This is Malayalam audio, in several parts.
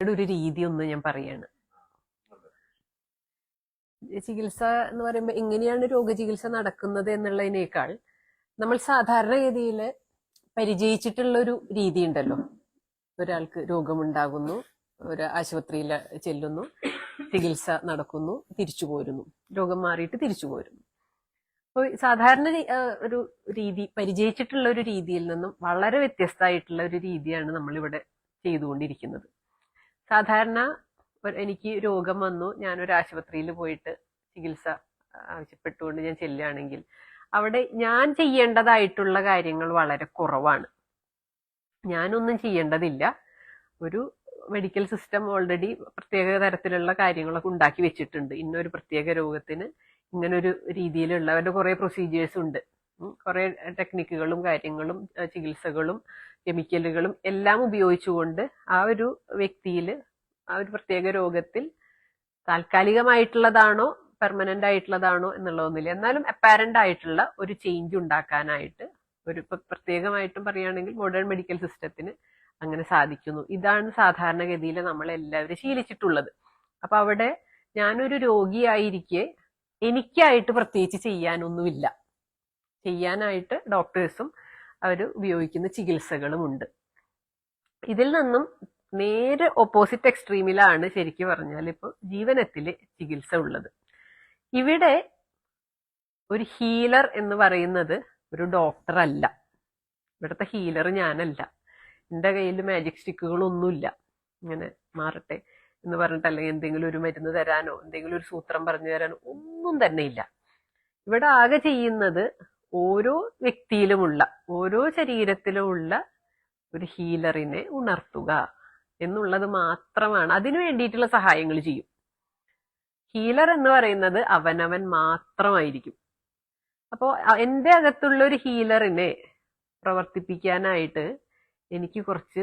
ഒരു രീതി ഒന്ന് ഞാൻ പറയാണ്. ചികിത്സ എന്ന് പറയുമ്പോൾ എങ്ങനെയാണ് രോഗചികിത്സ നടക്കുന്നത് എന്നുള്ളതിനേക്കാൾ നമ്മൾ സാധാരണഗതിയിൽ പരിചയിച്ചിട്ടുള്ള ഒരു രീതി ഉണ്ടല്ലോ. ഒരാൾക്ക് രോഗമുണ്ടാകുന്നു ഒരു ആശുപത്രിയിൽ ചെല്ലുന്നു ചികിത്സ നടക്കുന്നു തിരിച്ചു പോരുന്നു. രോഗം മാറിയിട്ട് തിരിച്ചു പോരുന്നു. അപ്പോൾ സാധാരണ ഒരു രീതി പരിചയിച്ചിട്ടുള്ള ഒരു രീതിയിൽ നിന്നും വളരെ വ്യത്യസ്തമായിട്ടുള്ള ഒരു രീതിയാണ് നമ്മളിവിടെ ചെയ്തുകൊണ്ടിരിക്കുന്നത്. സാധാരണ എനിക്ക് രോഗം വന്നു. ഞാൻ ഒരു ആശുപത്രിയിൽ പോയിട്ട് ചികിത്സ ആവശ്യപ്പെട്ടുകൊണ്ട് ഞാൻ ചെല്ലുകയാണെങ്കിൽ അവിടെ ഞാൻ ചെയ്യേണ്ടതായിട്ടുള്ള കാര്യങ്ങൾ വളരെ കുറവാണ്. ഞാനൊന്നും ചെയ്യേണ്ടതില്ല. ഒരു മെഡിക്കൽ സിസ്റ്റം ഓൾറെഡി പ്രത്യേക തരത്തിലുള്ള കാര്യങ്ങളൊക്കെ ഉണ്ടാക്കി വെച്ചിട്ടുണ്ട്. ഇന്നൊരു പ്രത്യേക രോഗത്തിന് ഇങ്ങനൊരു രീതിയിലുള്ള അവരുടെ കുറേ പ്രൊസീജിയേഴ്സ് ഉണ്ട്. കുറേ ടെക്നിക്കുകളും കാര്യങ്ങളും ചികിത്സകളും കെമിക്കലുകളും എല്ലാം ഉപയോഗിച്ചുകൊണ്ട് ആ ഒരു വ്യക്തിയിൽ ആ ഒരു പ്രത്യേക രോഗത്തിൽ താൽക്കാലികമായിട്ടുള്ളതാണോ പെർമനന്റ് ആയിട്ടുള്ളതാണോ എന്നുള്ളതൊന്നുമില്ല എന്നാലും അപ്പാരന്റ് ആയിട്ടുള്ള ഒരു ചേഞ്ച് ഉണ്ടാക്കാനായിട്ട് ഒരു പ്രത്യേകമായിട്ടും പറയുകയാണെങ്കിൽ മോഡേൺ മെഡിക്കൽ സിസ്റ്റത്തിന് അങ്ങനെ സാധിക്കുന്നു. ഇതാണ് സാധാരണഗതിയിൽ നമ്മൾ എല്ലാവരും ശീലിച്ചിട്ടുള്ളത്. അപ്പൊ അവിടെ ഞാനൊരു രോഗിയായിരിക്കെ എനിക്കായിട്ട് പ്രത്യേകിച്ച് ചെയ്യാനൊന്നുമില്ല. ചെയ്യാനായിട്ട് ഡോക്ടേഴ്സും അവർ ഉപയോഗിക്കുന്ന ചികിത്സകളുമുണ്ട് ഇതിൽ നിന്നും നേരെ ഓപ്പോസിറ്റ് എക്സ്ട്രീമിലാണ് ശരിക്കും പറഞ്ഞാൽ ഇപ്പോൾ ജീവനത്തിലെ ചികിത്സ ഉള്ളത്. ഇവിടെ ഒരു ഹീലർ എന്ന് പറയുന്നത് ഒരു ഡോക്ടർ അല്ല. ഇവിടുത്തെ ഹീലർ ഞാനല്ല. എന്റെ കയ്യിൽ മാജിക് സ്റ്റിക്കുകളൊന്നുമില്ല ഇങ്ങനെ മാറട്ടെ എന്ന് പറഞ്ഞിട്ട് അല്ലെങ്കിൽ എന്തെങ്കിലും ഒരു മരുന്ന് തരാനോ എന്തെങ്കിലും ഒരു സൂത്രം പറഞ്ഞു തരാനോ ഒന്നും തന്നെ ഇല്ല. ഇവിടെ ആകെ ചെയ്യുന്നത് ഓരോ വ്യക്തിയിലുമുള്ള ഓരോ ശരീരത്തിലുമുള്ള ഒരു ഹീലറിനെ ഉണർത്തുക എന്നുള്ളത് മാത്രമാണ് അതിനു വേണ്ടിയിട്ടുള്ള സഹായങ്ങൾ ചെയ്യും. ഹീലർ എന്ന് പറയുന്നത് അവനവൻ മാത്രമായിരിക്കും. അപ്പോൾ എന്റെ അകത്തുള്ള ഒരു ഹീലറിനെ പ്രവർത്തിപ്പിക്കാനായിട്ട് എനിക്ക് കുറച്ച്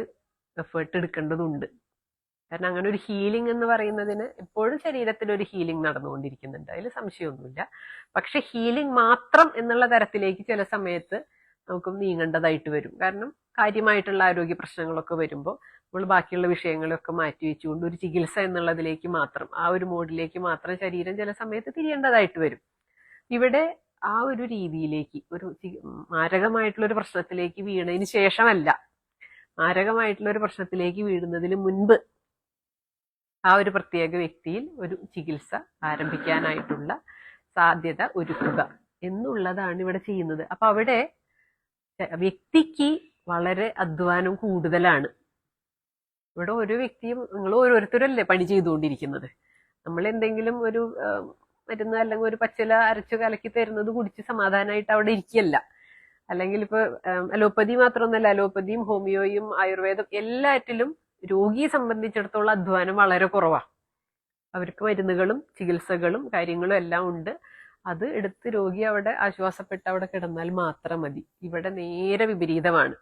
എഫേർട്ട് എടുക്കേണ്ടതുണ്ട്. കാരണം അങ്ങനെ ഒരു ഹീലിംഗ് എന്ന് പറയുന്നതിന് എപ്പോഴും ശരീരത്തിൽ ഒരു ഹീലിംഗ് നടന്നുകൊണ്ടിരിക്കുന്നുണ്ട്. അതിൽ സംശയമൊന്നുമില്ല. പക്ഷെ ഹീലിംഗ് മാത്രം എന്നുള്ള തരത്തിലേക്ക് ചില സമയത്ത് നമുക്ക് നീങ്ങേണ്ടതായിട്ട് വരും. കാരണം കാര്യമായിട്ടുള്ള ആരോഗ്യ പ്രശ്നങ്ങളൊക്കെ വരുമ്പോൾ നമ്മൾ ബാക്കിയുള്ള വിഷയങ്ങളൊക്കെ മാറ്റി വെച്ചുകൊണ്ട് ഒരു ചികിത്സ എന്നുള്ളതിലേക്ക് മാത്രം ആ ഒരു മോഡിലേക്ക് മാത്രം ശരീരം ചില സമയത്ത് തിരിയേണ്ടതായിട്ട് വരും. ഇവിടെ ആ ഒരു രീതിയിലേക്ക് ഒരു മാരകമായിട്ടുള്ള ഒരു പ്രശ്നത്തിലേക്ക് വീണതിന് ശേഷമല്ല. മാരകമായിട്ടുള്ള ഒരു പ്രശ്നത്തിലേക്ക് വീഴുന്നതിന് മുൻപ് ആ ഒരു പ്രത്യേക വ്യക്തിയിൽ ഒരു ചികിത്സ ആരംഭിക്കാനായിട്ടുള്ള സാധ്യത ഒരുക്കുക എന്നുള്ളതാണ് ഇവിടെ ചെയ്യുന്നത്. അപ്പൊ അവിടെ വ്യക്തിക്ക് വളരെ അധ്വാനം കൂടുതലാണ്. ഇവിടെ ഓരോ വ്യക്തിയും നിങ്ങൾ ഓരോരുത്തരല്ലേ പണി ചെയ്തുകൊണ്ടിരിക്കുന്നത്. നമ്മൾ എന്തെങ്കിലും ഒരു മരുന്ന് അല്ലെങ്കിൽ ഒരു പച്ചില അരച്ചു കലക്കി തരുന്നത് കുടിച്ച് സമാധാനമായിട്ട് അവിടെ ഇരിക്കല്ല അല്ലെങ്കിൽ ഇപ്പൊ അലോപ്പതി മാത്രമൊന്നുമല്ല അലോപ്പതിയും ഹോമിയോയും ആയുർവേദം എല്ലാറ്റിലും രോഗിയെ സംബന്ധിച്ചിടത്തോളം അധ്വാനം വളരെ കുറവാണ് അവർക്ക് മരുന്നുകളും ചികിത്സകളും കാര്യങ്ങളും എല്ലാം ഉണ്ട്. അത് എടുത്ത് രോഗി അവിടെ ആശ്വാസപ്പെട്ട് അവിടെ കിടന്നാൽ മാത്രം മതി. ഇവിടെ നേരെ വിപരീതമാണ്.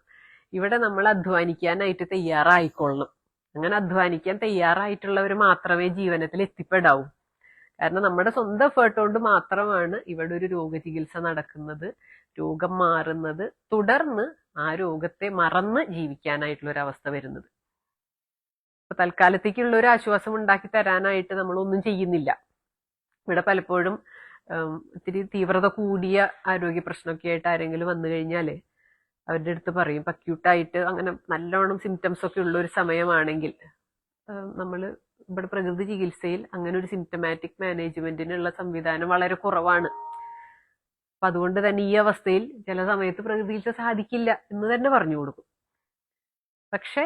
ഇവിടെ നമ്മൾ അധ്വാനിക്കാനായിട്ട് തയ്യാറായിക്കൊള്ളണം. അങ്ങനെ അധ്വാനിക്കാൻ തയ്യാറായിട്ടുള്ളവർ മാത്രമേ ജീവനത്തിൽ എത്തിപ്പെടാവൂ. കാരണം നമ്മുടെ സ്വന്തം എഫേർട്ട് കൊണ്ട് മാത്രമാണ് ഇവിടെ ഒരു രോഗചികിത്സ നടക്കുന്നത്. രോഗം മാറുന്നത് തുടർന്ന് ആ രോഗത്തെ മറന്ന് ജീവിക്കാനായിട്ടുള്ള ഒരു അവസ്ഥ വരുന്നത്. ഇപ്പൊ തൽക്കാലത്തേക്കുള്ള ഒരു ആശ്വാസം ഉണ്ടാക്കി തരാനായിട്ട് നമ്മൾ ഒന്നും ചെയ്യുന്നില്ല. ഇവിടെ പലപ്പോഴും ഇത്തിരി തീവ്രത കൂടിയ ആരോഗ്യ പ്രശ്നമൊക്കെ ആയിട്ട് ആരെങ്കിലും വന്നു കഴിഞ്ഞാൽ അവരുടെ അടുത്ത് പറയും അക്യൂട്ടായിട്ട് അങ്ങനെ നല്ലോണം സിംറ്റംസ് ഒക്കെ ഉള്ള ഒരു സമയമാണെങ്കിൽ നമ്മൾ ഇവിടെ പ്രകൃതി ചികിത്സയിൽ അങ്ങനെ ഒരു സിംറ്റമാറ്റിക് മാനേജ്മെന്റിനുള്ള സംവിധാനം വളരെ കുറവാണ്. അപ്പൊ അതുകൊണ്ട് തന്നെ ഈ അവസ്ഥയിൽ ചില സമയത്ത് പ്രകൃതി ചികിത്സ സാധിക്കില്ല എന്ന് തന്നെ പറഞ്ഞു കൊടുക്കും. പക്ഷെ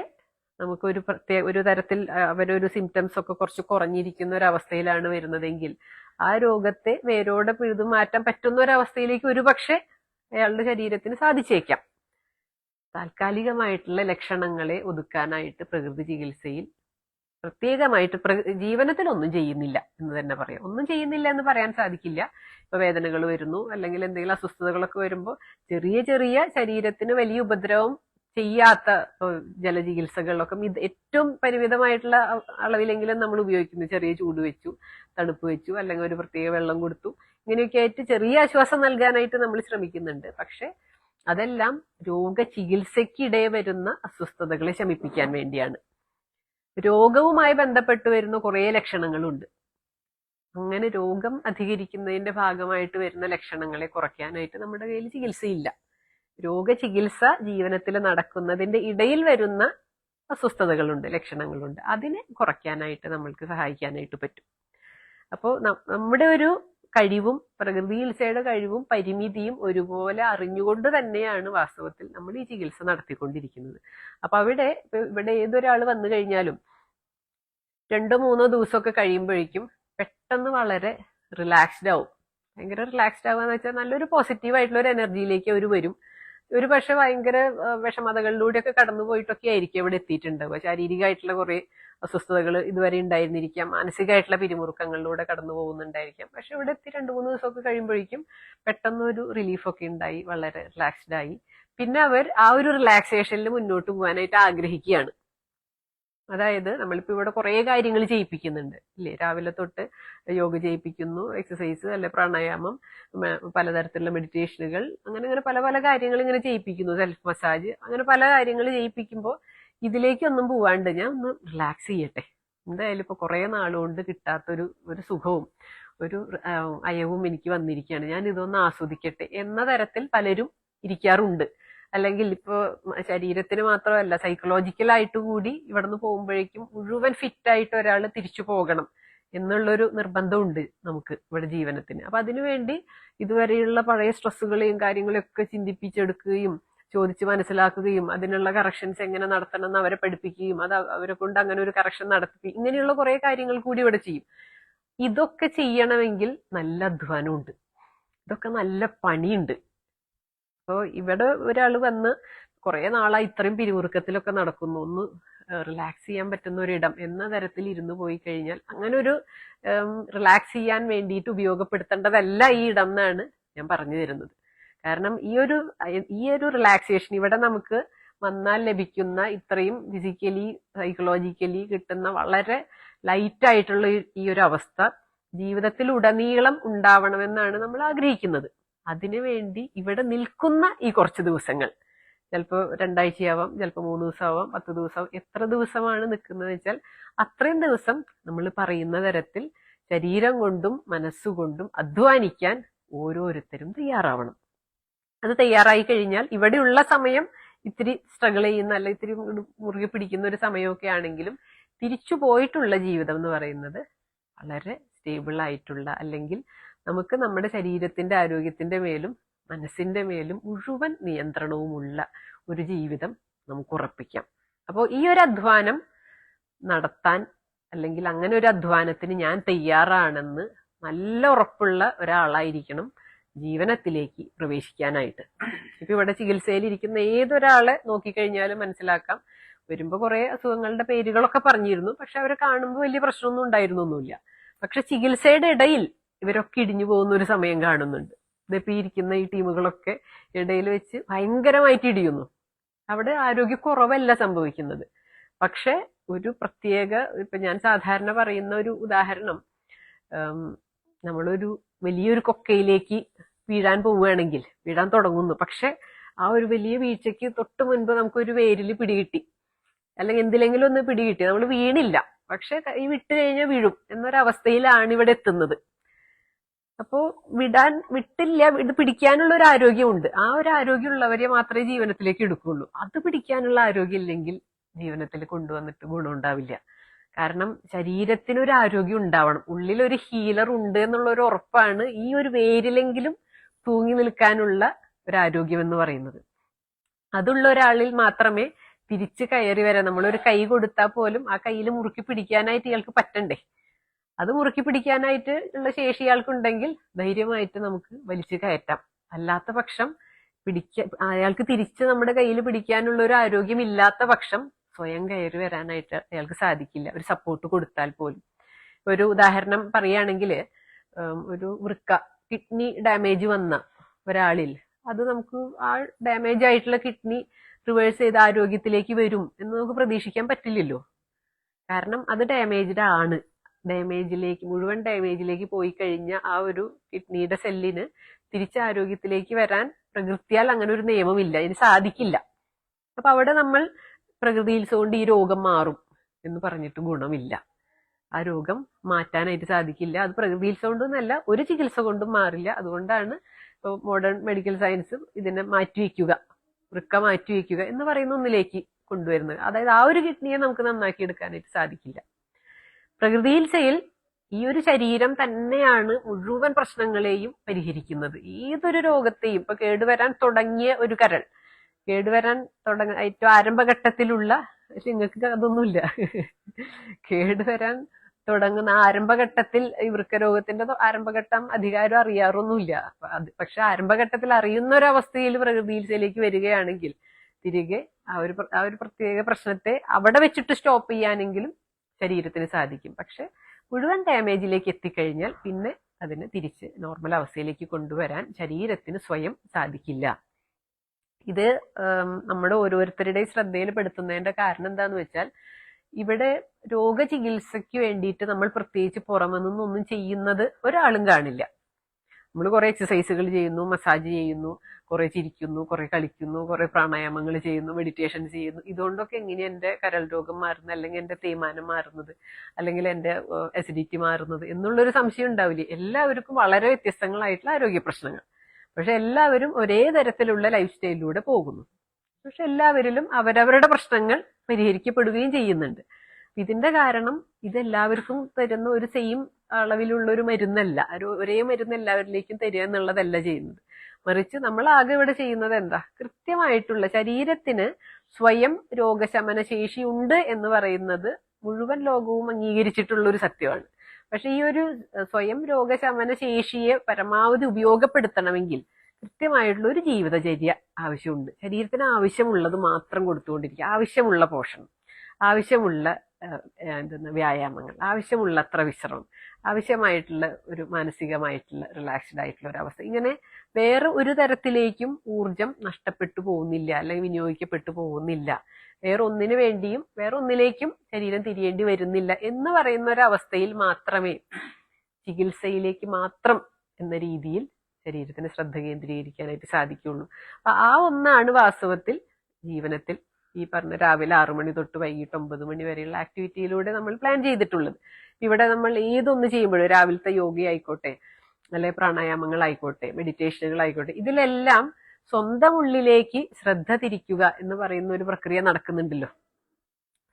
നമുക്കൊരു പ്രത്യേക ഒരു തരത്തിൽ അവരൊരു സിംറ്റംസ് ഒക്കെ കുറച്ച് കുറഞ്ഞിരിക്കുന്ന ഒരു അവസ്ഥയിലാണ് വരുന്നതെങ്കിൽ ആ രോഗത്തെ വേരോടെ പിഴുതു മാറ്റാൻ പറ്റുന്ന ഒരു അവസ്ഥയിലേക്ക് ഒരു പക്ഷെ അയാളുടെ ശരീരത്തിന് സാധിച്ചേക്കാം. താൽക്കാലികമായിട്ടുള്ള ലക്ഷണങ്ങളെ ഒതുക്കാനായിട്ട് പ്രകൃതി ചികിത്സയിൽ പ്രത്യേകമായിട്ട് പ്ര ജീവനത്തിൽ ഒന്നും ചെയ്യുന്നില്ല എന്ന് തന്നെ പറയാം. ഒന്നും ചെയ്യുന്നില്ല എന്ന് പറയാൻ സാധിക്കില്ല. ഇപ്പൊ വേദനകൾ വരുന്നു അല്ലെങ്കിൽ എന്തെങ്കിലും അസ്വസ്ഥതകളൊക്കെ വരുമ്പോൾ ചെറിയ ചെറിയ ശരീരത്തിന് വലിയ ഉപദ്രവം ചെയ്യാത്ത ജലചികിത്സകളിലൊക്കെ ഇത് ഏറ്റവും പരിമിതമായിട്ടുള്ള അളവിലെങ്കിലും നമ്മൾ ഉപയോഗിക്കുന്നു. ചെറിയ ചൂട് വെച്ചു തണുപ്പ് വെച്ചു അല്ലെങ്കിൽ ഒരു പ്രത്യേക വെള്ളം കൊടുത്തു. ഇങ്ങനെയൊക്കെ ആയിട്ട് ചെറിയ ആശ്വാസം നൽകാനായിട്ട് നമ്മൾ ശ്രമിക്കുന്നുണ്ട്. പക്ഷെ അതെല്ലാം രോഗ രോഗചികിത്സയ്ക്കിടെ വരുന്ന അസ്വസ്ഥതകളെ ശമിപ്പിക്കാൻ വേണ്ടിയാണ്. രോഗവുമായി ബന്ധപ്പെട്ട് വരുന്ന കുറേ ലക്ഷണങ്ങളുണ്ട്. അങ്ങനെ രോഗം അധികരിക്കുന്നതിന്റെ ഭാഗമായിട്ട് വരുന്ന ലക്ഷണങ്ങളെ കുറയ്ക്കാനായിട്ട് നമ്മുടെ കയ്യിൽ ചികിത്സയില്ല. രോഗചികിത്സ ജീവനത്തിൽ നടക്കുന്നതിന്റെ ഇടയിൽ വരുന്ന അസ്വസ്ഥതകളുണ്ട് ലക്ഷണങ്ങളുണ്ട്. അതിനെ കുറയ്ക്കാനായിട്ട് നമ്മൾക്ക് സഹായിക്കാനായിട്ട് പറ്റും. അപ്പോൾ നമ്മുടെ ഒരു കഴിവും പ്രകൃതി ചികിത്സയുടെ കഴിവും പരിമിതിയും ഒരുപോലെ അറിഞ്ഞുകൊണ്ട് തന്നെയാണ് വാസ്തവത്തിൽ നമ്മൾ ഈ ചികിത്സ നടത്തിക്കൊണ്ടിരിക്കുന്നത്. അപ്പൊ അവിടെ ഇവിടെ ഏതൊരാൾ വന്നു കഴിഞ്ഞാലും രണ്ടോ മൂന്നോ ദിവസമൊക്കെ കഴിയുമ്പോഴേക്കും പെട്ടെന്ന് വളരെ റിലാക്സ്ഡ് ആവും. ഭയങ്കര റിലാക്സ്ഡ് ആവുക എന്ന് വെച്ചാൽ നല്ലൊരു പോസിറ്റീവ് ആയിട്ടുള്ള ഒരു എനർജിയിലേക്ക് അവർ വരും. ഒരു പക്ഷെ ഭയങ്കര വിഷമതകളിലൂടെ വിഷമതകളിലൂടെയൊക്കെ കടന്നു പോയിട്ടൊക്കെ ആയിരിക്കും ഇവിടെ എത്തിയിട്ടുണ്ട്. ശാരീരികമായിട്ടുള്ള കുറെ അസ്വസ്ഥതകൾ ഇതുവരെ ഉണ്ടായിരുന്നിരിക്കാം. മാനസികമായിട്ടുള്ള പിരിമുറുക്കങ്ങളിലൂടെ കടന്നു പോകുന്നുണ്ടായിരിക്കാം പക്ഷെ ഇവിടെ എത്തി രണ്ട് മൂന്ന് ദിവസമൊക്കെ കഴിയുമ്പോഴേക്കും പെട്ടെന്ന് ഒരു റിലീഫൊക്കെ ഉണ്ടായി. വളരെ റിലാക്സ്ഡ് ആയി. പിന്നെ അവർ ആ ഒരു റിലാക്സേഷനിൽ മുന്നോട്ട് പോകാനായിട്ട് ആഗ്രഹിക്കുകയാണ്. അതായത് നമ്മളിപ്പോൾ ഇവിടെ കുറേ കാര്യങ്ങൾ ചെയ്യിപ്പിക്കുന്നുണ്ട്. ഇല്ലേ? രാവിലെ തൊട്ട് യോഗ ചെയ്യിപ്പിക്കുന്നു എക്സസൈസ് അല്ലെ പ്രാണായാമം പലതരത്തിലുള്ള മെഡിറ്റേഷനുകൾ അങ്ങനെ അങ്ങനെ പല പല കാര്യങ്ങൾ ഇങ്ങനെ ചെയ്യിപ്പിക്കുന്നു. സെൽഫ് മസാജ് അങ്ങനെ പല കാര്യങ്ങൾ ചെയ്യിപ്പിക്കുമ്പോൾ ഇതിലേക്കൊന്നും പോവാണ്ട് ഞാൻ ഒന്ന് റിലാക്സ് ചെയ്യട്ടെ. എന്തായാലും ഇപ്പോൾ കുറേ നാളുകൊണ്ട് കിട്ടാത്തൊരു ഒരു സുഖവും ഒരു അയവും എനിക്ക് വന്നിരിക്കുകയാണ്. ഞാൻ ഇതൊന്ന് ആസ്വദിക്കട്ടെ എന്ന തരത്തിൽ പലരും ഇരിക്കാറുണ്ട്. അല്ലെങ്കിൽ ഇപ്പോ ശരീരത്തിന് മാത്രമല്ല സൈക്കോളജിക്കലായിട്ട് കൂടി ഇവിടുന്ന് പോകുമ്പോഴേക്കും മുഴുവൻ ഫിറ്റ് ആയിട്ട് ഒരാൾ തിരിച്ചു പോകണം എന്നുള്ളൊരു നിർബന്ധമുണ്ട് നമുക്ക് ഇവിടെ ജീവനത്തിന്. അപ്പൊ അതിനുവേണ്ടി ഇതുവരെയുള്ള പഴയ സ്ട്രെസ്സുകളെയും കാര്യങ്ങളെയൊക്കെ ചിന്തിപ്പിച്ചെടുക്കുകയും ചോദിച്ച് മനസ്സിലാക്കുകയും അതിനുള്ള കറക്ഷൻസ് എങ്ങനെ നടത്തണം എന്ന് അവരെ പഠിപ്പിക്കുകയും അത് അവരെ കൊണ്ട് അങ്ങനെ ഒരു കറക്ഷൻ നടത്തി ഇങ്ങനെയുള്ള കുറെ കാര്യങ്ങൾ കൂടി ഇവിടെ ചെയ്യും. ഇതൊക്കെ ചെയ്യണമെങ്കിൽ നല്ല അധ്വാനമുണ്ട്. ഇതൊക്കെ നല്ല പണിയുണ്ട്. അപ്പോൾ ഇവിടെ ഒരാൾ വന്ന് കുറെ നാളായി ഇത്രയും പിരിമുറുക്കത്തിലൊക്കെ നടക്കുന്നു. ഒന്ന് റിലാക്സ് ചെയ്യാൻ പറ്റുന്ന ഒരിടം എന്ന തരത്തിൽ ഇരുന്ന് പോയി കഴിഞ്ഞാൽ അങ്ങനെ ഒരു റിലാക്സ് ചെയ്യാൻ വേണ്ടിയിട്ട് ഉപയോഗപ്പെടുത്തേണ്ടതല്ല ഈ ഇടം എന്നാണ് ഞാൻ പറഞ്ഞു തരുന്നത്. കാരണം ഈ ഒരു ഈ ഒരു റിലാക്സേഷൻ ഇവിടെ നമുക്ക് വന്നാൽ ലഭിക്കുന്ന ഇത്രയും ഫിസിക്കലി സൈക്കോളജിക്കലി കിട്ടുന്ന വളരെ ലൈറ്റ് ആയിട്ടുള്ള ഈ- ഒരു അവസ്ഥ ജീവിതത്തിൽ ഉടനീളം ഉണ്ടാവണമെന്നാണ് നമ്മൾ ആഗ്രഹിക്കുന്നത്. അതിനുവേണ്ടി ഇവിടെ നിൽക്കുന്ന ഈ കുറച്ച് ദിവസങ്ങൾ. ചിലപ്പോൾ രണ്ടാഴ്ചയാവാം ചിലപ്പോൾ മൂന്ന് ദിവസമാവാം പത്ത് ദിവസം എത്ര ദിവസമാണ് നിൽക്കുന്നത് വെച്ചാൽ അത്രയും ദിവസം നമ്മൾ പറയുന്ന തരത്തിൽ ശരീരം കൊണ്ടും മനസ്സുകൊണ്ടും അധ്വാനിക്കാൻ ഓരോരുത്തരും തയ്യാറാവണം. അത് തയ്യാറായി കഴിഞ്ഞാൽ ഇവിടെയുള്ള സമയം ഇത്തിരി സ്ട്രഗിൾ ചെയ്യുന്ന അല്ല ഇത്തിരി മുറുകെ പിടിക്കുന്ന ഒരു സമയമൊക്കെ ആണെങ്കിലും തിരിച്ചു പോയിട്ടുള്ള ജീവിതം എന്ന് പറയുന്നത് വളരെ സ്റ്റേബിൾ ആയിട്ടുള്ള അല്ലെങ്കിൽ നമുക്ക് നമ്മുടെ ശരീരത്തിന്റെ ആരോഗ്യത്തിന്റെ മേലും മനസ്സിന്റെ മേലും മുഴുവൻ നിയന്ത്രണവുമുള്ള ഒരു ജീവിതം നമുക്ക് ഉറപ്പിക്കാം. അപ്പോൾ ഈ ഒരു അധ്വാനം നടത്താൻ അല്ലെങ്കിൽ അങ്ങനെ ഒരു അധ്വാനത്തിന് ഞാൻ തയ്യാറാണെന്ന് നല്ല ഉറപ്പുള്ള ഒരാളായിരിക്കണം ജീവനത്തിലേക്ക് പ്രവേശിക്കാനായിട്ട്. ഇപ്പൊ ഇവിടെ ചികിത്സയിൽ ഇരിക്കുന്ന ഏതൊരാളെ നോക്കിക്കഴിഞ്ഞാലും മനസ്സിലാക്കാം. വരുമ്പോ കുറെ അസുഖങ്ങളുടെ പേരുകളൊക്കെ പറഞ്ഞിരുന്നു. പക്ഷെ അവരെ കാണുമ്പോൾ വലിയ പ്രശ്നമൊന്നും ഉണ്ടായിരുന്നൊന്നുമില്ല. പക്ഷെ ചികിത്സയുടെ ഇടയിൽ ഇവരൊക്കെ ഇടിഞ്ഞു പോകുന്ന ഒരു സമയം കാണുന്നുണ്ട്. ഇതിപ്പോ ഇരിക്കുന്ന ഈ ടീമുകളൊക്കെ ഇടയിൽ വെച്ച് ഭയങ്കരമായിട്ട് ഇടിയുന്നു. അവിടെ ആരോഗ്യ ആരോഗ്യക്കുറവല്ല സംഭവിക്കുന്നത്. പക്ഷെ ഒരു പ്രത്യേക ഇപ്പൊ ഞാൻ സാധാരണ പറയുന്ന ഒരു ഉദാഹരണം നമ്മളൊരു വലിയൊരു കൊക്കയിലേക്ക് വീഴാൻ പോവുകയാണെങ്കിൽ വീഴാൻ തുടങ്ങുന്നു. പക്ഷെ ആ ഒരു വലിയ വീഴ്ചയ്ക്ക് തൊട്ട് മുൻപ് നമുക്കൊരു വേരിൽ പിടികിട്ടി. അല്ലെങ്കിൽ എന്തിലെങ്കിലും ഒന്ന് പിടികിട്ടി. നമ്മൾ വീണില്ല. പക്ഷെ ഈ വിട്ടു കഴിഞ്ഞാൽ വീഴും എന്നൊരവസ്ഥയിലാണ് ഇവിടെ എത്തുന്നത്. അപ്പോ വിടാൻ വിട്ടില്ല ഇത് പിടിക്കാനുള്ള ഒരു ആരോഗ്യമുണ്ട്. ആ ഒരു ആരോഗ്യമുള്ളവരെ മാത്രമേ ജീവനത്തിലേക്ക് എടുക്കുള്ളൂ. അത് പിടിക്കാനുള്ള ആരോഗ്യം ഇല്ലെങ്കിൽ ജീവനത്തിൽ കൊണ്ടുവന്നിട്ട് ഗുണമുണ്ടാവില്ല. കാരണം ശരീരത്തിന് ഒരു ആരോഗ്യം ഉണ്ടാവണം. ഉള്ളിൽ ഒരു ഹീലർ ഉണ്ട് എന്നുള്ള ഒരു ഉറപ്പാണ് ഈ ഒരു വേരിലെങ്കിലും തൂങ്ങി നിൽക്കാനുള്ള ഒരു ആരോഗ്യം എന്ന് പറയുന്നത്. അതുള്ള ഒരാളിൽ മാത്രമേ തിരിച്ച് കയറി വരാൻ നമ്മളൊരു കൈ കൊടുത്താൽ പോലും ആ കയ്യിൽ മുറുക്കി പിടിക്കാനായിട്ട് ഇയാൾക്ക് പറ്റണ്ടേ? അത് മുറുക്കി പിടിക്കാനായിട്ട് ഉള്ള ശേഷി ഇയാൾക്കുണ്ടെങ്കിൽ ധൈര്യമായിട്ട് നമുക്ക് വലിച്ചു കയറ്റാം. അല്ലാത്ത പക്ഷം പിടിക്ക അയാൾക്ക് തിരിച്ച് നമ്മുടെ കയ്യിൽ പിടിക്കാനുള്ള ഒരു ആരോഗ്യം ഇല്ലാത്ത പക്ഷം സ്വയം കയറി വരാനായിട്ട് അയാൾക്ക് സാധിക്കില്ല. ഒരു സപ്പോർട്ട് കൊടുത്താൽ പോലും. ഒരു ഉദാഹരണം പറയുകയാണെങ്കിൽ ഒരു വൃക്ക കിഡ്നി ഡാമേജ് വന്ന ഒരാളിൽ അത് നമുക്ക് ആ ഡാമേജ് ആയിട്ടുള്ള കിഡ്നി റിവേഴ്സ് ചെയ്ത് ആരോഗ്യത്തിലേക്ക് വരും എന്ന് നമുക്ക് പ്രതീക്ഷിക്കാൻ പറ്റില്ലല്ലോ. കാരണം അത് ഡാമേജ്ഡ് ആണ്. ഡാമേജിലേക്ക് മുഴുവൻ ഡാമേജിലേക്ക് പോയി കഴിഞ്ഞ ആ ഒരു കിഡ്നിയുടെ സെല്ലിന് തിരിച്ച് ആരോഗ്യത്തിലേക്ക് വരാൻ പ്രകൃതിയാൽ അങ്ങനെ ഒരു നിയമമില്ല. ഇതിന് സാധിക്കില്ല. അപ്പൊ അവിടെ നമ്മൾ പ്രകൃതിയിൽ ഈ രോഗം മാറും എന്ന് പറഞ്ഞിട്ട് ഗുണമില്ല. ആ രോഗം മാറ്റാനായിട്ട് സാധിക്കില്ല. അത് പ്രകൃതിയിൽ കൊണ്ടൊന്നല്ല ഒരു ചികിത്സ കൊണ്ടും മാറില്ല. അതുകൊണ്ടാണ് മോഡേൺ മെഡിക്കൽ സയൻസും ഇതിനെ മാറ്റിവെക്കുക വൃക്ക മാറ്റിവെക്കുക എന്ന് പറയുന്ന ഒന്നിലേക്ക് കൊണ്ടുവരുന്നത്. അതായത് ആ ഒരു കിഡ്നിയെ നമുക്ക് നന്നാക്കി എടുക്കാനായിട്ട് സാധിക്കില്ല. പ്രകൃതി ചെയ്യൽ ഈ ഒരു ശരീരം തന്നെയാണ് മുഴുവൻ പ്രശ്നങ്ങളെയും പരിഹരിക്കുന്നത്. ഏതൊരു രോഗത്തെയും ഇപ്പൊ കേടുവരാൻ തുടങ്ങിയ ഒരു കരൾ കേടുവരാൻ തുടങ്ങ ഏറ്റവും ആരംഭഘട്ടത്തിലുള്ള നിങ്ങൾക്ക് അതൊന്നുമില്ല. കേടുവരാൻ തുടങ്ങുന്ന ആരംഭഘട്ടത്തിൽ ഈ വൃക്കരോഗത്തിന്റെ ആരംഭഘട്ടം അധികാരം അറിയാറൊന്നുമില്ല. അത് പക്ഷെ ആരംഭഘട്ടത്തിൽ അറിയുന്ന ഒരു അവസ്ഥയിൽ പ്രകൃതി വരികയാണെങ്കിൽ തിരികെ ആ ഒരു ആ ഒരു പ്രത്യേക പ്രശ്നത്തെ അവിടെ വെച്ചിട്ട് സ്റ്റോപ്പ് ചെയ്യാനെങ്കിലും ശരീരത്തിന് സാധിക്കും. പക്ഷെ മുഴുവൻ ഡാമേജിലേക്ക് എത്തിക്കഴിഞ്ഞാൽ പിന്നെ അതിനെ തിരിച്ച് നോർമൽ അവസ്ഥയിലേക്ക് കൊണ്ടുവരാൻ ശരീരത്തിന് സ്വയം സാധിക്കില്ല. ഇത് നമ്മുടെ ഓരോരുത്തരുടെയും ശ്രദ്ധയിൽ പെടുത്തുന്നതിന്റെ കാരണം എന്താന്ന് വെച്ചാൽ ഇവിടെ രോഗചികിത്സയ്ക്ക് വേണ്ടിയിട്ട് നമ്മൾ പ്രത്യേകിച്ച് പുറമെന്നൊന്നും ചെയ്യുന്നത് ഒരാളും കാണില്ല. നമ്മൾ കുറെ എക്സസൈസുകൾ ചെയ്യുന്നു മസാജ് ചെയ്യുന്നു കുറെ ചിരിക്കുന്നു കുറെ കളിക്കുന്നു കുറെ പ്രാണായാമങ്ങൾ ചെയ്യുന്നു മെഡിറ്റേഷൻ ചെയ്യുന്നു. ഇതുകൊണ്ടൊക്കെ എങ്ങനെയാണ് എന്റെ കരൾ രോഗം മാറുന്നത്? അല്ലെങ്കിൽ എന്റെ തേയ്മാനം മാറുന്നത്? അല്ലെങ്കിൽ എന്റെ അസിഡിറ്റി മാറുന്നത്? എന്നുള്ളൊരു സംശയം ഉണ്ടാവില്ല. എല്ലാവർക്കും വളരെ വ്യത്യസ്തങ്ങളായിട്ടുള്ള ആരോഗ്യ പ്രശ്നങ്ങൾ. പക്ഷെ എല്ലാവരും ഒരേ തരത്തിലുള്ള ലൈഫ് സ്റ്റൈലിലൂടെ പോകുന്നു. പക്ഷെ എല്ലാവരിലും അവരവരുടെ പ്രശ്നങ്ങൾ പരിഹരിക്കപ്പെടുകയും ചെയ്യുന്നുണ്ട്. ഇതിന്റെ കാരണം ഇതെല്ലാവർക്കും തരുന്ന ഒരു സെയിം അളവിലുള്ള ഒരു മരുന്നല്ല ഒരേ മരുന്ന് എല്ലാവരിലേക്കും തരിക എന്നുള്ളതല്ല ചെയ്യുന്നത്. മറിച്ച് നമ്മൾ ആകെ ഇവിടെ ചെയ്യുന്നത് എന്താ? കൃത്യമായിട്ടുള്ള ശരീരത്തിന് സ്വയം രോഗശമന ശേഷി ഉണ്ട് എന്ന് പറയുന്നത് മുഴുവൻ ലോകവും അംഗീകരിച്ചിട്ടുള്ള ഒരു സത്യമാണ്. പക്ഷെ ഈ ഒരു സ്വയം രോഗശമന ശേഷിയെ പരമാവധി ഉപയോഗപ്പെടുത്തണമെങ്കിൽ കൃത്യമായിട്ടുള്ള ഒരു ജീവിതചര്യ ആവശ്യമുണ്ട്. ശരീരത്തിന് ആവശ്യമുള്ളത് മാത്രം കൊടുത്തുകൊണ്ടിരിക്കുക. ആവശ്യമുള്ള പോഷണം ആവശ്യമുള്ള എന്തെന്ന് വ്യായാമങ്ങൾ ആവശ്യമുള്ള അത്ര വിശ്രമം ആവശ്യമായിട്ടുള്ള ഒരു മാനസികമായിട്ടുള്ള റിലാക്സ്ഡ് ആയിട്ടുള്ള ഒരു അവസ്ഥ. ഇങ്ങനെ വേറെ ഒരു തരത്തിലേക്കും ഊർജം നഷ്ടപ്പെട്ടു പോകുന്നില്ല അല്ലെങ്കിൽ വിനിയോഗിക്കപ്പെട്ടു പോകുന്നില്ല. വേറെ ഒന്നിനു വേണ്ടിയും വേറെ ഒന്നിലേക്കും ശരീരം തിരിയേണ്ടി വരുന്നില്ല എന്ന് പറയുന്ന ഒരവസ്ഥയിൽ മാത്രമേ ചികിത്സയിലേക്ക് മാത്രം എന്ന രീതിയിൽ ശരീരത്തിന് ശ്രദ്ധ കേന്ദ്രീകരിക്കാനായിട്ട് സാധിക്കുള്ളൂ അപ്പൊ ആ ഒന്നാണ് വാസ്തവത്തിൽ ജീവനത്തിൽ ഈ പറഞ്ഞ രാവിലെ ആറു മണി തൊട്ട് വൈകിട്ട് ഒമ്പത് മണി വരെയുള്ള ആക്ടിവിറ്റിയിലൂടെ നമ്മൾ പ്ലാൻ ചെയ്തിട്ടുള്ളത്. ഇവിടെ നമ്മൾ ഏതൊന്ന് ചെയ്യുമ്പോഴും രാവിലത്തെ യോഗ ആയിക്കോട്ടെ അല്ലെ പ്രാണായാമങ്ങളായിക്കോട്ടെ മെഡിറ്റേഷനുകളായിക്കോട്ടെ ഇതിലെല്ലാം സ്വന്തം ഉള്ളിലേക്ക് ശ്രദ്ധ തിരിക്കുക എന്ന് പറയുന്ന ഒരു പ്രക്രിയ നടക്കുന്നുണ്ടല്ലോ.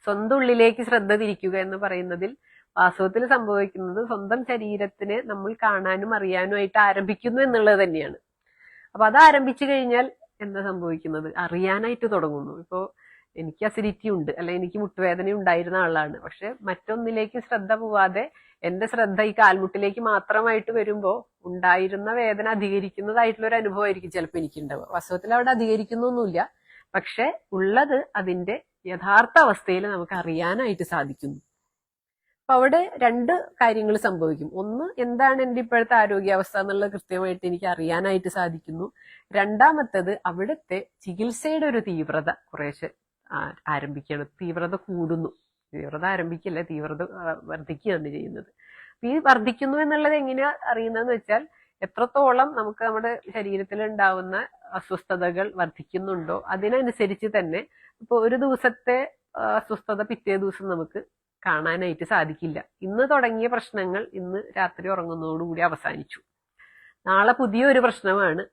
സ്വന്തം ഉള്ളിലേക്ക് ശ്രദ്ധ തിരിക്കുക എന്ന് പറയുന്നതിൽ വാസ്തവത്തിൽ സംഭവിക്കുന്നത് സ്വന്തം ശരീരത്തിനെ നമ്മൾ കാണാനും അറിയാനും ആയിട്ട് ആരംഭിക്കുന്നു എന്നുള്ളത് തന്നെയാണ്. അപ്പൊ അത് ആരംഭിച്ചു കഴിഞ്ഞാൽ എന്താ സംഭവിക്കുന്നത്? അറിയാനായിട്ട് തുടങ്ങുന്നു. ഇപ്പോ എനിക്ക് അസിഡിറ്റി ഉണ്ട് അല്ലെ എനിക്ക് മുട്ടുവേദന ഉണ്ടായിരുന്ന ആളാണ്. പക്ഷെ മറ്റൊന്നിലേക്ക് ശ്രദ്ധ പോവാതെ എന്റെ ശ്രദ്ധ ഈ കാൽമുട്ടിലേക്ക് മാത്രമായിട്ട് വരുമ്പോൾ ഉണ്ടായിരുന്ന വേദന അധികരിക്കുന്നതായിട്ടുള്ള ഒരു അനുഭവമായിരിക്കും ചിലപ്പോൾ എനിക്കുണ്ടാവുക. വാസ്തവത്തിൽ അവിടെ അധികരിക്കുന്നൊന്നുമില്ല. പക്ഷെ ഉള്ളത് അതിന്റെ യഥാർത്ഥ അവസ്ഥയിൽ നമുക്ക് അറിയാനായിട്ട് സാധിക്കുന്നു. അപ്പൊ അവിടെ രണ്ട് കാര്യങ്ങൾ സംഭവിക്കും. ഒന്ന് എന്താണ് എന്റെ ഇപ്പോഴത്തെ ആരോഗ്യാവസ്ഥ എന്നുള്ളത് കൃത്യമായിട്ട് എനിക്ക് അറിയാനായിട്ട് സാധിക്കുന്നു. രണ്ടാമത്തത് അവിടുത്തെ ചികിത്സയുടെ ഒരു തീവ്രത കുറേശ്ശെ ആ- ആരംഭിക്കണം. തീവ്രത കൂടുന്നു. തീവ്രത ആരംഭിക്കില്ല? തീവ്രത വർദ്ധിക്കുകയാണ് ചെയ്യുന്നത്. ഈ വർദ്ധിക്കുന്നു എന്നുള്ളത് എങ്ങനെയാ അറിയുന്നതെന്ന് വെച്ചാൽ എത്രത്തോളം നമുക്ക് നമ്മുടെ ശരീരത്തിൽ ഉണ്ടാവുന്ന അസ്വസ്ഥതകൾ വർദ്ധിക്കുന്നുണ്ടോ അതിനനുസരിച്ച് തന്നെ ഇപ്പൊ ഒരു ദിവസത്തെ അസ്വസ്ഥത പിറ്റേ ദിവസം നമുക്ക് കാണാനായിട്ട് സാധിക്കില്ല. ഇന്ന് തുടങ്ങിയ പ്രശ്നങ്ങൾ ഇന്ന് രാത്രി ഉറങ്ങുന്നതോടുകൂടി അവസാനിച്ചു. നാളെ പുതിയൊരു പ്രശ്നമാണ്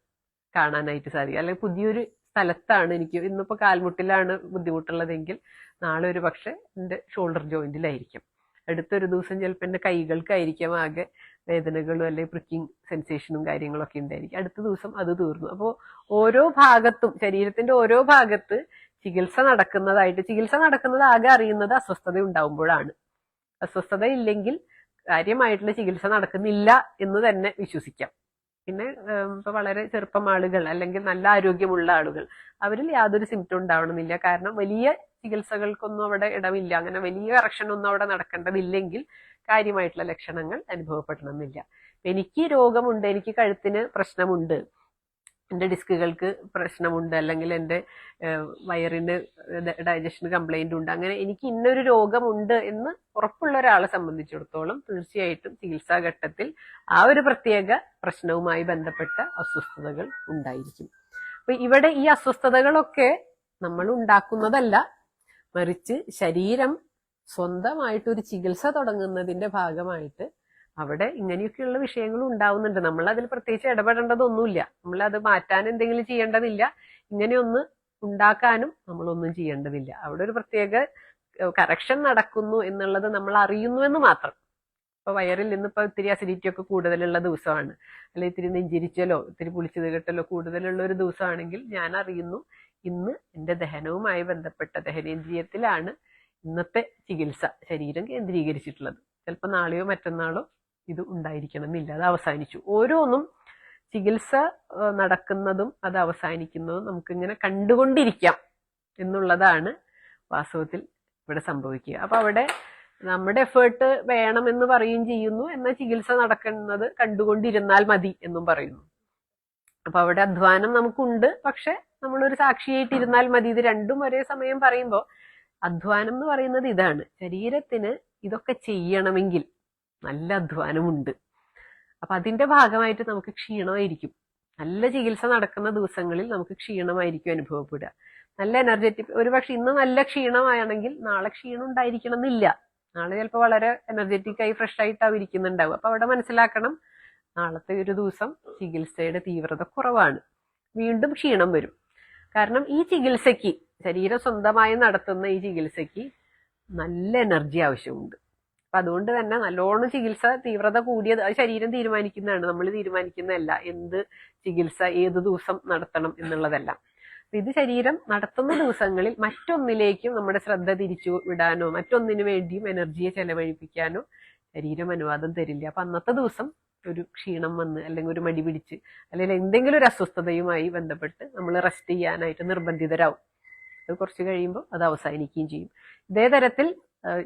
കാണാനായിട്ട് സാധിക്കുക. അല്ലെങ്കിൽ പുതിയൊരു സ്ഥലത്താണ് എനിക്ക് ഇന്നിപ്പോൾ കാൽമുട്ടിലാണ് ബുദ്ധിമുട്ടുള്ളതെങ്കിൽ നാളെ ഒരു പക്ഷെ എന്റെ ഷോൾഡർ ജോയിന്റിലായിരിക്കും അടുത്തൊരു ദിവസം ചിലപ്പോൾ എന്റെ കൈകൾക്കായിരിക്കാം ആകെ വേദനകളും അല്ലെങ്കിൽ പ്രിക്കിങ് സെൻസേഷനും കാര്യങ്ങളൊക്കെ ഉണ്ടായിരിക്കും. അടുത്ത ദിവസം അത് തീർന്നു. അപ്പോൾ ഓരോ ഭാഗത്തും ശരീരത്തിന്റെ ഓരോ ഭാഗത്ത് ചികിത്സ നടക്കുന്നതായിട്ട് ചികിത്സ നടക്കുന്നത് ആകെ അറിയുന്നത് അസ്വസ്ഥത ഉണ്ടാവുമ്പോഴാണ്. അസ്വസ്ഥത ഇല്ലെങ്കിൽ കാര്യമായിട്ടുള്ള ചികിത്സ നടക്കുന്നില്ല എന്ന് തന്നെ വിശ്വസിക്കാം. പിന്നെ ഇപ്പൊ വളരെ ചെറുപ്പം ആളുകൾ അല്ലെങ്കിൽ നല്ല ആരോഗ്യമുള്ള ആളുകൾ അവരിൽ യാതൊരു സിംറ്റം ഉണ്ടാവണമെന്നില്ല. കാരണം വലിയ ചികിത്സകൾക്കൊന്നും അവിടെ ഇടമില്ല. അങ്ങനെ വലിയ കറക്ഷൻ ഒന്നും അവിടെ നടക്കേണ്ടതില്ലെങ്കിൽ കാര്യമായിട്ടുള്ള ലക്ഷണങ്ങൾ അനുഭവപ്പെടണമെന്നില്ല. എനിക്ക് രോഗമുണ്ട് എനിക്ക് കഴുത്തിന് പ്രശ്നമുണ്ട് എന്റെ ഡിസ്കുകൾക്ക് പ്രശ്നമുണ്ട് അല്ലെങ്കിൽ എന്റെ വയറിന് ഡൈജഷൻ കംപ്ലൈന്റ് ഉണ്ട്. അങ്ങനെ എനിക്ക് ഇന്നൊരു രോഗമുണ്ട് എന്ന് ഉറപ്പുള്ള ഒരാളെ സംബന്ധിച്ചിടത്തോളം തീർച്ചയായിട്ടും ചികിത്സാ ഘട്ടത്തിൽ ആ ഒരു പ്രത്യേക പ്രശ്നവുമായി ബന്ധപ്പെട്ട അസ്വസ്ഥതകൾ ഉണ്ടായിരിക്കും. അപ്പൊ ഇവിടെ ഈ അസ്വസ്ഥതകളൊക്കെ നമ്മൾ ഉണ്ടാക്കുന്നതല്ല മറിച്ച് ശരീരം സ്വന്തമായിട്ടൊരു ചികിത്സ തുടങ്ങുന്നതിന്റെ ഭാഗമായിട്ട് അവിടെ ഇങ്ങനെയൊക്കെയുള്ള വിഷയങ്ങൾ ഉണ്ടാവുന്നുണ്ട്. നമ്മൾ അതിൽ പ്രത്യേകിച്ച് ഇടപെടേണ്ടതൊന്നുമില്ല. നമ്മൾ അത് മാറ്റാൻ എന്തെങ്കിലും ചെയ്യേണ്ടതില്ല. ഇങ്ങനെയൊന്ന് ഉണ്ടാക്കാനും നമ്മളൊന്നും ചെയ്യേണ്ടതില്ല. അവിടെ ഒരു പ്രത്യേക കറക്ഷൻ നടക്കുന്നു എന്നുള്ളത് നമ്മൾ അറിയുന്നു എന്ന് മാത്രം. ഇപ്പൊ വയറിൽ നിന്ന് ഇപ്പൊ ഇത്തിരി അസിഡിറ്റി ഒക്കെ കൂടുതലുള്ള ദിവസമാണ്. അല്ലെങ്കിൽ ഇത്തിരി നെഞ്ചിരിച്ചലോ ഇത്തിരി പുളിച്ചത് കെട്ടലോ കൂടുതലുള്ള ഒരു ദിവസമാണെങ്കിൽ ഞാൻ അറിയുന്നു ഇന്ന് എന്റെ ദഹനവുമായി ബന്ധപ്പെട്ട ദഹനേന്ദ്രിയത്തിലാണ് ഇന്നത്തെ ചികിത്സ ശരീരം കേന്ദ്രീകരിച്ചിട്ടുള്ളത്. ചിലപ്പോൾ നാളെയോ മറ്റന്നാളോ ഇത് ഉണ്ടായിരിക്കണം എന്നില്ല അത് അവസാനിച്ചു. ഓരോന്നും ചികിത്സ നടക്കുന്നതും അത് അവസാനിക്കുന്നതും നമുക്കിങ്ങനെ കണ്ടുകൊണ്ടിരിക്കാം എന്നുള്ളതാണ് വാസ്തവത്തിൽ ഇവിടെ സംഭവിക്കുക. അപ്പൊ അവിടെ നമ്മുടെ എഫേർട്ട് വേണമെന്ന് പറയുകയും ചെയ്യുന്നു എന്നാൽ ചികിത്സ നടക്കുന്നത് കണ്ടുകൊണ്ടിരുന്നാൽ മതി എന്നും പറയുന്നു. അപ്പൊ അവിടെ അധ്വാനം നമുക്കുണ്ട് പക്ഷെ നമ്മളൊരു സാക്ഷിയായിട്ടിരുന്നാൽ മതി. ഇത് രണ്ടും ഒരേ സമയം പറയുമ്പോൾ അധ്വാനം എന്ന് പറയുന്നത് ഇതാണ്. ശരീരത്തിന് ഇതൊക്കെ ചെയ്യണമെങ്കിൽ നല്ല അധ്വാനമുണ്ട്. അപ്പൊ അതിന്റെ ഭാഗമായിട്ട് നമുക്ക് ക്ഷീണമായിരിക്കും. നല്ല ചികിത്സ നടക്കുന്ന ദിവസങ്ങളിൽ നമുക്ക് ക്ഷീണമായിരിക്കും അനുഭവപ്പെടുക. നല്ല എനർജറ്റിക് ഒരുപക്ഷെ ഇന്ന് നല്ല ക്ഷീണമാണെങ്കിൽ നാളെ ക്ഷീണം ഉണ്ടായിരിക്കണം എന്നില്ല നാളെ ചിലപ്പോൾ വളരെ എനർജറ്റിക് ആയി ഫ്രഷ് ആയിട്ടാവും ഇരിക്കുന്നുണ്ടാവും അപ്പൊ അവിടെ മനസ്സിലാക്കണം നാളത്തെ ഒരു ദിവസം ചികിത്സയുടെ തീവ്രത കുറവാണ്. വീണ്ടും ക്ഷീണം വരും. കാരണം ഈ ചികിത്സയ്ക്ക് ശരീരം സ്വന്തമായി നടത്തുന്ന ഈ ചികിത്സയ്ക്ക് നല്ല എനർജി ആവശ്യമുണ്ട്. അപ്പൊ അതുകൊണ്ട് തന്നെ നല്ലോണം ചികിത്സ തീവ്രത കൂടിയത് ശരീരം തീരുമാനിക്കുന്നതാണ്. നമ്മൾ തീരുമാനിക്കുന്നതല്ല എന്ത് ചികിത്സ ഏത് ദിവസം നടത്തണം എന്നുള്ളതെല്ലാം. ഇത് ശരീരം നടത്തുന്ന ദിവസങ്ങളിൽ മറ്റൊന്നിലേക്കും നമ്മുടെ ശ്രദ്ധ തിരിച്ചു വിടാനോ മറ്റൊന്നിനു വേണ്ടിയും എനർജിയെ ചെലവഴിപ്പിക്കാനോ ശരീരം അനുവാദം തരില്ല. അപ്പൊ അന്നത്തെ ദിവസം ഒരു ക്ഷീണം വന്ന് അല്ലെങ്കിൽ ഒരു മടി പിടിച്ച് അല്ലെങ്കിൽ എന്തെങ്കിലും ഒരു അസ്വസ്ഥതയുമായി ബന്ധപ്പെട്ട് നമ്മൾ റെസ്റ്റ് ചെയ്യാനായിട്ട് നിർബന്ധിതരാകും അത് കുറച്ച് കഴിയുമ്പോൾ അത് അവസാനിക്കുകയും ചെയ്യും. ഇതേ തരത്തിൽ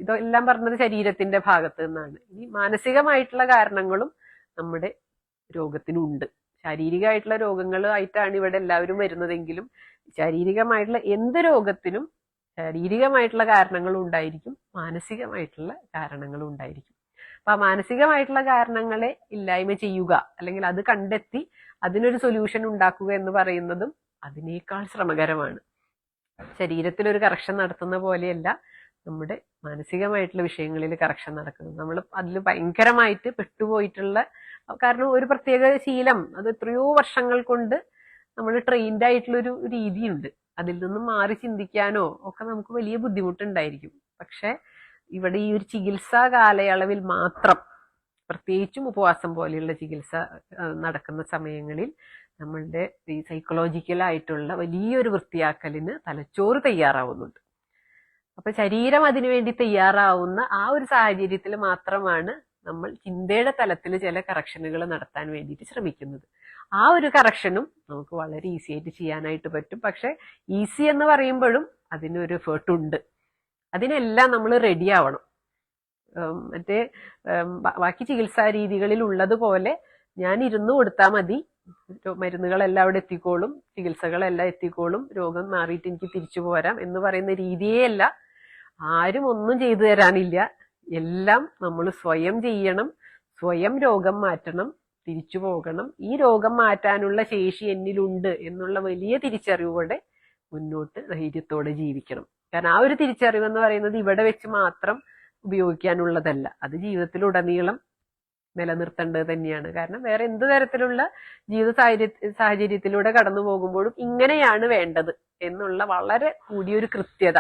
ഇതെല്ലാം പറഞ്ഞത് ശരീരത്തിന്റെ ഭാഗത്ത് നിന്നാണ്. ഇനി മാനസികമായിട്ടുള്ള കാരണങ്ങളും നമ്മുടെ രോഗത്തിനുണ്ട്. ശാരീരികമായിട്ടുള്ള രോഗങ്ങളായിട്ടാണ് ഇവിടെ എല്ലാവരും വരുന്നതെങ്കിലും ശാരീരികമായിട്ടുള്ള എന്ത് രോഗത്തിനും ശാരീരികമായിട്ടുള്ള കാരണങ്ങളും ഉണ്ടായിരിക്കും മാനസികമായിട്ടുള്ള കാരണങ്ങളും ഉണ്ടായിരിക്കും. അപ്പൊ ആ മാനസികമായിട്ടുള്ള കാരണങ്ങളെ ഇല്ലായ്മ ചെയ്യുക അല്ലെങ്കിൽ അത് കണ്ടെത്തി അതിനൊരു സൊല്യൂഷൻ ഉണ്ടാക്കുക എന്ന് പറയുന്നതും അതിനേക്കാൾ ശ്രമകരമാണ്. ശരീരത്തിൽ ഒരു കറക്ഷൻ നടത്തുന്ന പോലെയല്ല നമ്മുടെ മാനസികമായിട്ടുള്ള വിഷയങ്ങളിൽ കറക്ഷൻ നടക്കുന്നത്. നമ്മൾ അതിൽ ഭയങ്കരമായിട്ട് പെട്ടുപോയിട്ടുള്ള കാരണം ഒരു പ്രത്യേക ശീലം. അത് എത്രയോ വർഷങ്ങൾ കൊണ്ട് നമ്മൾ ട്രെയിൻഡ് ആയിട്ടുള്ള ഒരു രീതിയുണ്ട്. അതിൽ നിന്നും മാറി ചിന്തിക്കാനോ ഒക്കെ നമുക്ക് വലിയ ബുദ്ധിമുട്ടുണ്ടായിരിക്കും. പക്ഷെ ഇവിടെ ഈ ഒരു ചികിത്സാ കാലയളവിൽ മാത്രം പ്രത്യേകിച്ചും ഉപവാസം പോലെയുള്ള ചികിത്സ നടക്കുന്ന സമയങ്ങളിൽ നമ്മളുടെ ഈ സൈക്കോളജിക്കലായിട്ടുള്ള വലിയൊരു വൃത്തിയാക്കലിന് തലച്ചോറ് തയ്യാറാവുന്നുണ്ട്. അപ്പൊ ശരീരം അതിനുവേണ്ടി തയ്യാറാവുന്ന ആ ഒരു സാഹചര്യത്തിൽ മാത്രമാണ് നമ്മൾ ചിന്തയുടെ തലത്തിൽ ചില കറക്ഷനുകൾ നടത്താൻ വേണ്ടിയിട്ട് ശ്രമിക്കുന്നത്. ആ ഒരു കറക്ഷനും നമുക്ക് വളരെ ഈസി ആയിട്ട് ചെയ്യാനായിട്ട് പറ്റും. പക്ഷെ ഈസി എന്ന് പറയുമ്പോഴും അതിനൊരു എഫേർട്ട് ഉണ്ട്. അതിനെല്ലാം നമ്മൾ റെഡി ആവണം. മറ്റേ ബാക്കി ചികിത്സാ രീതികളിൽ ഉള്ളതുപോലെ ഞാൻ ഇരുന്ന് കൊടുത്താൽ മതി. മരുന്നുകളെല്ലാം അവിടെ എത്തിക്കോളും. ചികിത്സകളെല്ലാം എത്തിക്കോളും. രോഗം മാറിയിട്ട് എനിക്ക് തിരിച്ചു പോരാം എന്ന് പറയുന്ന രീതിയേ അല്ല ആരും ഒന്നും ചെയ്തു തരാനില്ല. എല്ലാം നമ്മൾ സ്വയം ചെയ്യണം സ്വയം രോഗം മാറ്റണം തിരിച്ചു പോകണം. ഈ രോഗം മാറ്റാനുള്ള ശേഷി എന്നിലുണ്ട് എന്നുള്ള വലിയ തിരിച്ചറിവോടെ മുന്നോട്ട് ധൈര്യത്തോടെ ജീവിക്കണം. കാരണം ആ ഒരു തിരിച്ചറിവ് എന്ന് പറയുന്നത് ഇവിടെ വെച്ച് മാത്രം ഉപയോഗിക്കാനുള്ളതല്ല. അത് ജീവിതത്തിലുടനീളം നിലനിർത്തേണ്ടത് തന്നെയാണ്. കാരണം വേറെ എന്ത് തരത്തിലുള്ള ജീവിത സാഹചര്യ സാഹചര്യത്തിലൂടെ കടന്നു പോകുമ്പോഴും ഇങ്ങനെയാണ് വേണ്ടത് എന്നുള്ള വളരെ കൂടിയൊരു കൃത്യത.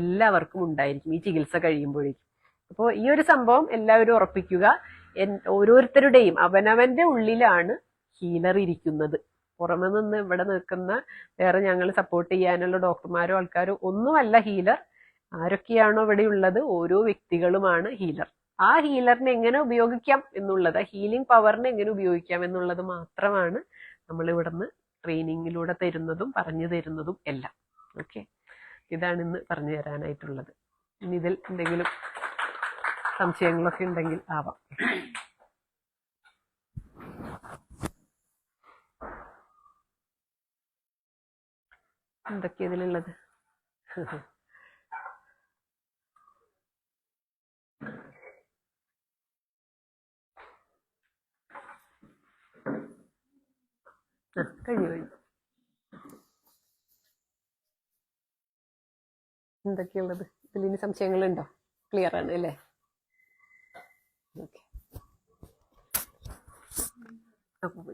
എല്ലാവർക്കും ഉണ്ടായിരിക്കും ഈ ചികിത്സ കഴിയുമ്പോഴേക്കും. അപ്പോൾ ഈ ഒരു സംഭവം എല്ലാവരും ഉറപ്പിക്കുക. ഓരോരുത്തരുടെയും അവനവന്റെ ഉള്ളിലാണ് ഹീലർ ഇരിക്കുന്നത്. പുറമെ നിന്ന് ഇവിടെ നിൽക്കുന്ന വേറെ ഞങ്ങൾ സപ്പോർട്ട് ചെയ്യാനുള്ള ഡോക്ടർമാരോ ആൾക്കാരോ ഒന്നുമല്ല ഹീലർ. ആരൊക്കെയാണോ ഇവിടെ ഉള്ളത്? ഓരോ വ്യക്തികളുമാണ് ഹീലർ. ആ ഹീലറിനെ എങ്ങനെ ഉപയോഗിക്കാം എന്നുള്ളത് ഹീലിംഗ് പവറിനെ എങ്ങനെ ഉപയോഗിക്കാം എന്നുള്ളത് മാത്രമാണ് നമ്മൾ ഇവിടുന്ന് ട്രെയിനിങ്ങിലൂടെ തരുന്നതും പറഞ്ഞു തരുന്നതും എല്ലാം. ഓക്കെ? ഇതാണ് ഇന്ന് പറഞ്ഞു തരാനായിട്ടുള്ളത്. ഇനി ഇതിൽ എന്തെങ്കിലും സംശയങ്ങളൊക്കെ ഉണ്ടെങ്കിൽ ആവാം. എന്തൊക്കെയാ ഇതിലുള്ളത്? കഴിഞ്ഞു കഴിഞ്ഞു. എന്തൊക്കെയുള്ളത് ഇതിൽ ഇനി സംശയങ്ങളുണ്ടോ? ക്ലിയർ ആണ് അല്ലേ? ഓക്കെ അപ്പോൾ